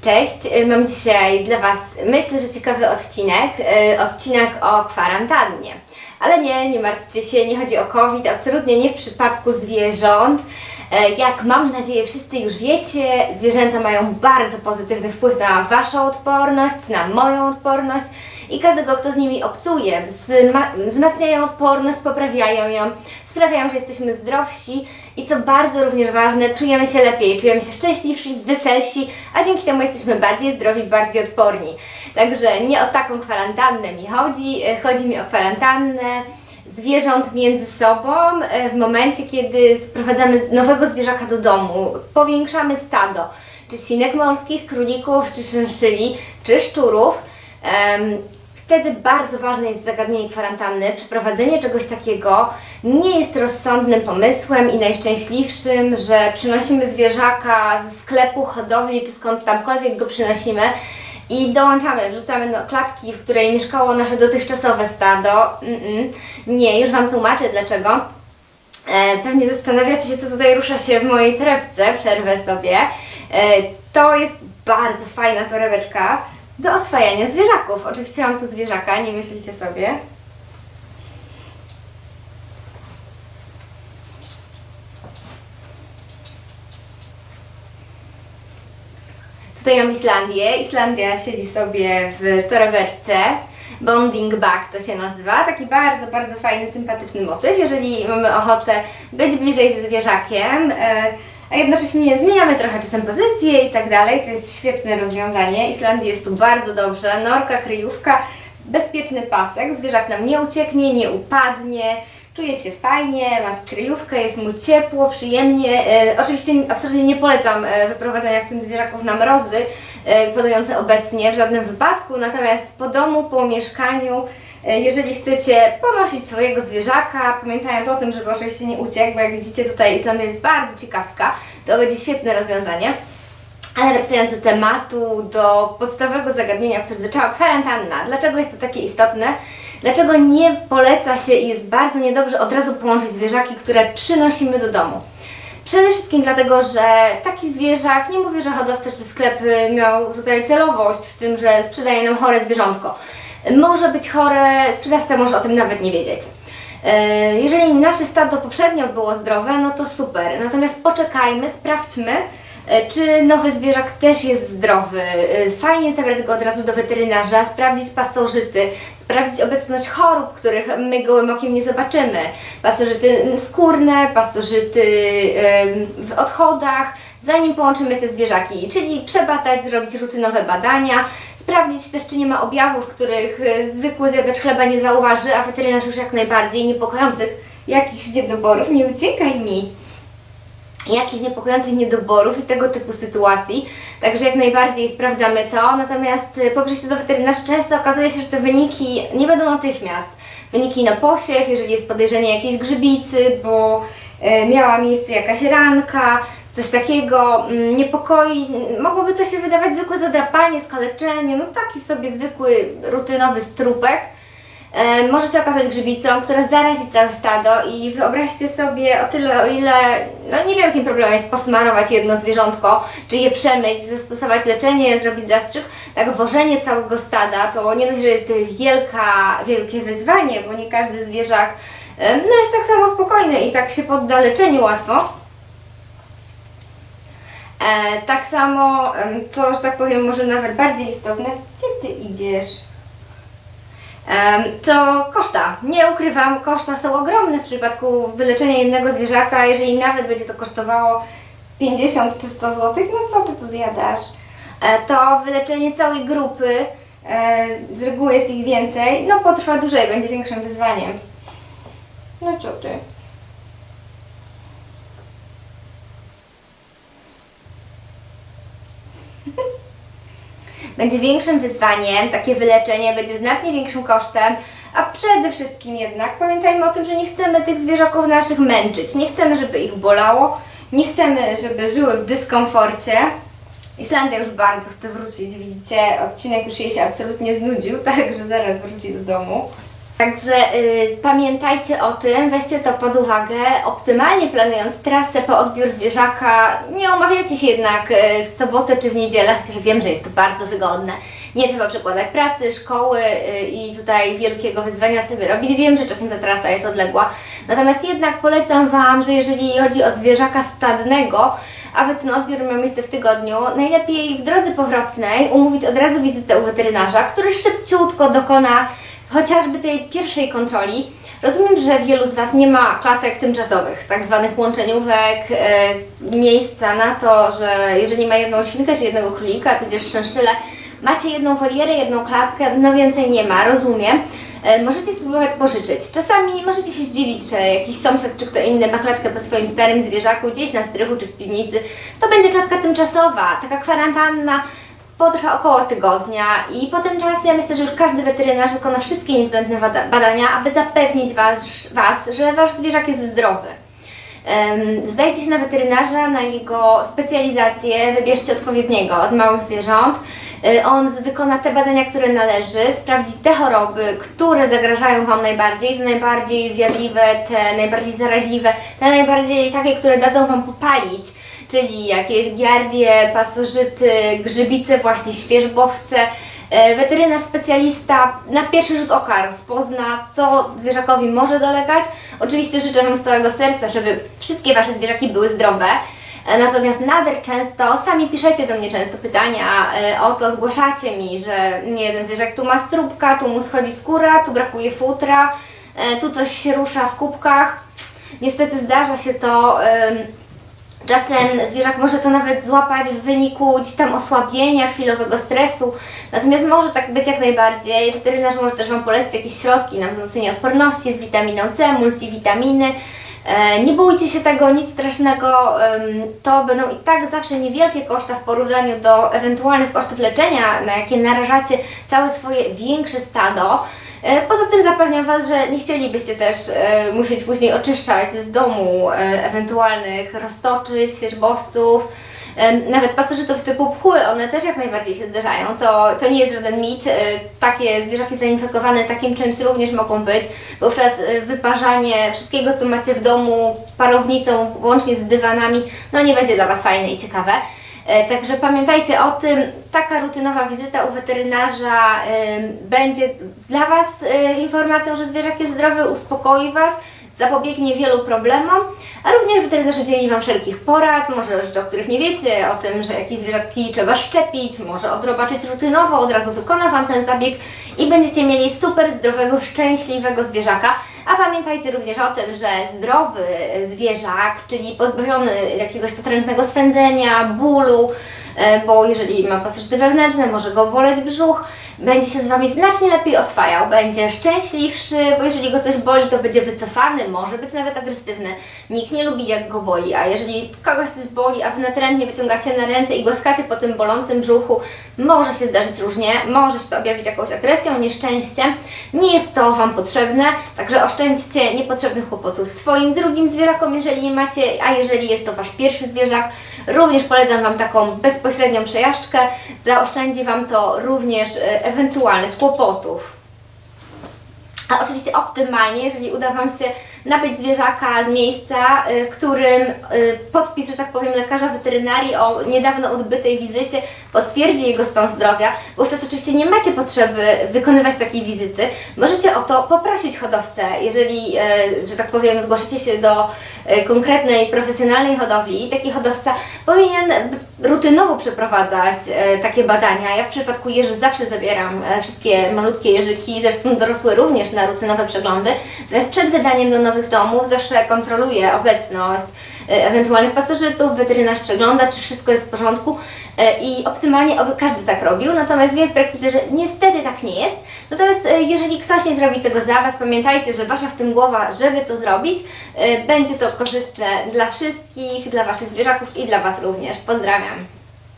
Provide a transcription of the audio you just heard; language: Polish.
Cześć, y, mam dzisiaj dla Was myślę, że ciekawy odcinek, y, odcinek o kwarantannie. Ale nie, nie martwcie się, nie chodzi o COVID, absolutnie nie w przypadku zwierząt. E, Jak mam nadzieję wszyscy już wiecie, zwierzęta mają bardzo pozytywny wpływ na Waszą odporność, na moją odporność i każdego, kto z nimi obcuje. Wzma- wzmacniają odporność, poprawiają ją, sprawiają, że jesteśmy zdrowsi i co bardzo również ważne, czujemy się lepiej, czujemy się szczęśliwsi, weselsi, a dzięki temu jesteśmy bardziej zdrowi, bardziej odporni. Także nie o taką kwarantannę mi chodzi, e, chodzi mi o kwarantannę zwierząt między sobą e, w momencie, kiedy sprowadzamy nowego zwierzaka do domu, powiększamy stado, czy świnek morskich, królików, czy szynszyli, czy szczurów. Wtedy bardzo ważne jest zagadnienie kwarantanny. Przeprowadzenie czegoś takiego nie jest rozsądnym pomysłem i najszczęśliwszym, że przynosimy zwierzaka ze sklepu, hodowli czy skąd tamkolwiek go przynosimy i dołączamy, wrzucamy do klatki, w której mieszkało nasze dotychczasowe stado. Mm-mm. Nie, już Wam tłumaczę dlaczego. E, Pewnie zastanawiacie się, co tutaj rusza się w mojej torebce, przerwę sobie. E, To jest bardzo fajna torebeczka do oswajania zwierzaków. Oczywiście mam tu zwierzaka, nie myślcie sobie. Tutaj mam Islandię. Islandia siedzi sobie w torebeczce. Bonding bag to się nazywa. Taki bardzo, bardzo fajny, sympatyczny motyw. Jeżeli mamy ochotę być bliżej ze zwierzakiem, e, a jednocześnie zmieniamy trochę czasem pozycję i tak dalej, to jest świetne rozwiązanie. Islandii jest tu bardzo dobrze. Norka, kryjówka, bezpieczny pasek. Zwierzak nam nie ucieknie, nie upadnie. Czuje się fajnie, ma kryjówkę, jest mu ciepło, przyjemnie. E, oczywiście absolutnie nie polecam e, wyprowadzania w tym zwierzaków na mrozy e, panujące obecnie w żadnym wypadku, natomiast po domu, po mieszkaniu, e, jeżeli chcecie ponosić swojego zwierzaka, pamiętając o tym, żeby oczywiście nie uciekł, bo jak widzicie tutaj Islandia jest bardzo ciekawska, to będzie świetne rozwiązanie. Ale wracając do tematu, do podstawowego zagadnienia, o którym zaczęła kwarantanna. Dlaczego jest to takie istotne? Dlaczego nie poleca się i jest bardzo niedobrze od razu połączyć zwierzaki, które przynosimy do domu? Przede wszystkim dlatego, że taki zwierzak, nie mówię, że hodowca czy sklep y, miał tutaj celowość w tym, że sprzedaje nam chore zwierzątko. Może być chore, sprzedawca może o tym nawet nie wiedzieć. E, Jeżeli nasze stado poprzednio było zdrowe, no to super. Natomiast poczekajmy, sprawdźmy, czy nowy zwierzak też jest zdrowy. E, Fajnie zabrać go od razu do weterynarza, sprawdzić pasożyty, sprawdzić obecność chorób, których my gołym okiem nie zobaczymy. Pasożyty skórne, pasożyty w odchodach, zanim połączymy te zwierzaki, czyli przebadać, zrobić rutynowe badania, sprawdzić też, czy nie ma objawów, których e, zwykły zjadacz chleba nie zauważy, a weterynarz już jak najbardziej niepokojących jakichś niedoborów. Nie uciekaj mi! Jakichś niepokojących niedoborów i tego typu sytuacji. Także jak najbardziej sprawdzamy to. Natomiast y, po przyjściu do weterynarza często okazuje się, że te wyniki nie będą natychmiast. Wyniki na posiew, jeżeli jest podejrzenie jakiejś grzybicy, bo e, miała miejsce jakaś ranka, coś takiego, mm, niepokoi. Mogłoby to się wydawać zwykłe zadrapanie, skaleczenie, no taki sobie zwykły, rutynowy strupek. E, może się okazać grzybicą, która zarazi całe stado i wyobraźcie sobie o tyle, o ile no niewielkim problemem jest posmarować jedno zwierzątko, czy je przemyć, zastosować leczenie, zrobić zastrzyk, tak wożenie całego stada to nie dość, że jest wielka, wielkie wyzwanie, bo nie każdy zwierzak e, no jest tak samo spokojny i tak się podda leczeniu łatwo. E, tak samo, co, że tak powiem, może nawet bardziej istotne, gdzie Ty idziesz? To koszta. Nie ukrywam, koszta są ogromne w przypadku wyleczenia jednego zwierzaka. Jeżeli nawet będzie to kosztowało 50 czy 100 zł, no co ty tu zjadasz? E, To wyleczenie całej grupy, e, z reguły jest ich więcej, no potrwa dłużej, będzie większym wyzwaniem. No co ty? Będzie większym wyzwaniem, takie wyleczenie będzie znacznie większym kosztem, a przede wszystkim jednak pamiętajmy o tym, że nie chcemy tych zwierzaków naszych męczyć, nie chcemy, żeby ich bolało, nie chcemy, żeby żyły w dyskomforcie. Islandia już bardzo chce wrócić, widzicie, odcinek już jej się absolutnie znudził, także zaraz wróci do domu. Także y, pamiętajcie o tym, weźcie to pod uwagę. Optymalnie planując trasę po odbiór zwierzaka, nie omawiajcie się jednak y, w sobotę czy w niedzielę, chociaż wiem, że jest to bardzo wygodne. Nie trzeba przekładać pracy, szkoły y, i tutaj wielkiego wyzwania sobie robić. Wiem, że czasem ta trasa jest odległa. Natomiast jednak polecam Wam, że jeżeli chodzi o zwierzaka stadnego, aby ten odbiór miał miejsce w tygodniu, najlepiej w drodze powrotnej umówić od razu wizytę u weterynarza, który szybciutko dokona chociażby tej pierwszej kontroli. Rozumiem, że wielu z Was nie ma klatek tymczasowych, tak zwanych łączeniówek, e, miejsca na to, że jeżeli ma jedną świnkę czy jednego królika, tudzież szynszylę, macie jedną wolierę, jedną klatkę, no więcej nie ma, rozumiem. E, możecie spróbować pożyczyć. Czasami możecie się zdziwić, że jakiś sąsiad czy kto inny ma klatkę po swoim starym zwierzaku gdzieś na strychu czy w piwnicy. To będzie klatka tymczasowa, taka kwarantanna potrwa około tygodnia i po tym czasie myślę, że już każdy weterynarz wykona wszystkie niezbędne bada- badania, aby zapewnić was, was, że Wasz zwierzak jest zdrowy. Zdajcie się na weterynarza, na jego specjalizację, wybierzcie odpowiedniego od małych zwierząt. Y, On wykona te badania, które należy, sprawdzi te choroby, które zagrażają Wam najbardziej, te najbardziej zjadliwe, te najbardziej zaraźliwe, te najbardziej takie, które dadzą Wam popalić, czyli jakieś giardie, pasożyty, grzybice, właśnie świeżbowce. E, Weterynarz specjalista na pierwszy rzut oka rozpozna, co zwierzakowi może dolegać. Oczywiście życzę Wam z całego serca, żeby wszystkie Wasze zwierzaki były zdrowe. E, Natomiast nader często, sami piszecie do mnie często pytania e, o to, zgłaszacie mi, że nie jeden zwierzak tu ma stróbka, tu mu schodzi skóra, tu brakuje futra, tu coś się rusza w kubkach. Niestety zdarza się to. Em, Czasem zwierzak może to nawet złapać w wyniku gdzieś tam osłabienia, chwilowego stresu. Natomiast może tak być jak najbardziej. Weterynarz może też Wam polecić jakieś środki na wzmocnienie odporności z witaminą C, multivitaminy. E, Nie bójcie się tego, nic strasznego. To będą i tak zawsze niewielkie koszta w porównaniu do ewentualnych kosztów leczenia, na jakie narażacie całe swoje większe stado. E, Poza tym zapewniam Was, że nie chcielibyście też e, musieć później oczyszczać z domu e, ewentualnych roztoczy, świeżbowców, nawet pasożytów typu pchły, one też jak najbardziej się zdarzają. To, to nie jest żaden mit. Takie zwierzaki zainfekowane takim czymś również mogą być. Wówczas wyparzanie wszystkiego, co macie w domu parownicą, łącznie z dywanami, no nie będzie dla Was fajne i ciekawe. E, Także pamiętajcie o tym, taka rutynowa wizyta u weterynarza em, będzie dla Was e, informacją, że zwierzak jest zdrowy, uspokoi Was, zapobiegnie wielu problemom, a również weterynarz udzieli Wam wszelkich porad, może rzeczy, o których nie wiecie, o tym, że jakieś zwierzaki trzeba szczepić, może odrobaczyć rutynowo, od razu wykona Wam ten zabieg i będziecie mieli super zdrowego, szczęśliwego zwierzaka. A pamiętajcie również o tym, że zdrowy zwierzak, czyli pozbawiony jakiegoś natrętnego swędzenia, bólu, bo jeżeli ma pasożyty wewnętrzne, może go boleć brzuch, będzie się z Wami znacznie lepiej oswajał, będzie szczęśliwszy, bo jeżeli go coś boli, to będzie wycofany, może być nawet agresywny. Nikt nie lubi jak go boli, a jeżeli kogoś coś boli, a Wy natrętnie wyciągacie na ręce i głaskacie po tym bolącym brzuchu, może się zdarzyć różnie, może się to objawić jakąś agresją, nieszczęściem. Nie jest to Wam potrzebne, także oszczędźcie niepotrzebnych kłopotów swoim drugim zwierzakom, jeżeli je macie, a jeżeli jest to Wasz pierwszy zwierzak, również polecam Wam taką bezpośrednią przejażdżkę. Zaoszczędzi Wam to również e, ewentualnych kłopotów. A oczywiście optymalnie, jeżeli uda Wam się nabyć zwierzaka z miejsca, y, którym y, podpis, że tak powiem, lekarza weterynarii o niedawno odbytej wizycie potwierdzi jego stan zdrowia, wówczas oczywiście nie macie potrzeby wykonywać takiej wizyty. Możecie o to poprosić hodowcę, jeżeli, że tak powiem, zgłaszacie się do konkretnej, profesjonalnej hodowli i taki hodowca powinien rutynowo przeprowadzać e, takie badania. Ja w przypadku jeży zawsze zabieram e, wszystkie malutkie jeżyki, zresztą dorosłe również na rutynowe przeglądy. Zaś przed wydaniem do nowych domów zawsze kontroluję obecność e, ewentualnych pasożytów, weterynarz przegląda, czy wszystko jest w porządku e, i optymalnie oby każdy tak robił, natomiast wiem w praktyce, że niestety tak nie jest. Natomiast e, jeżeli ktoś nie zrobi tego za Was, pamiętajcie, że Wasza w tym głowa, żeby to zrobić, e, będzie to korzystne dla wszystkich, dla Waszych zwierzaków i dla Was również. Pozdrawiam.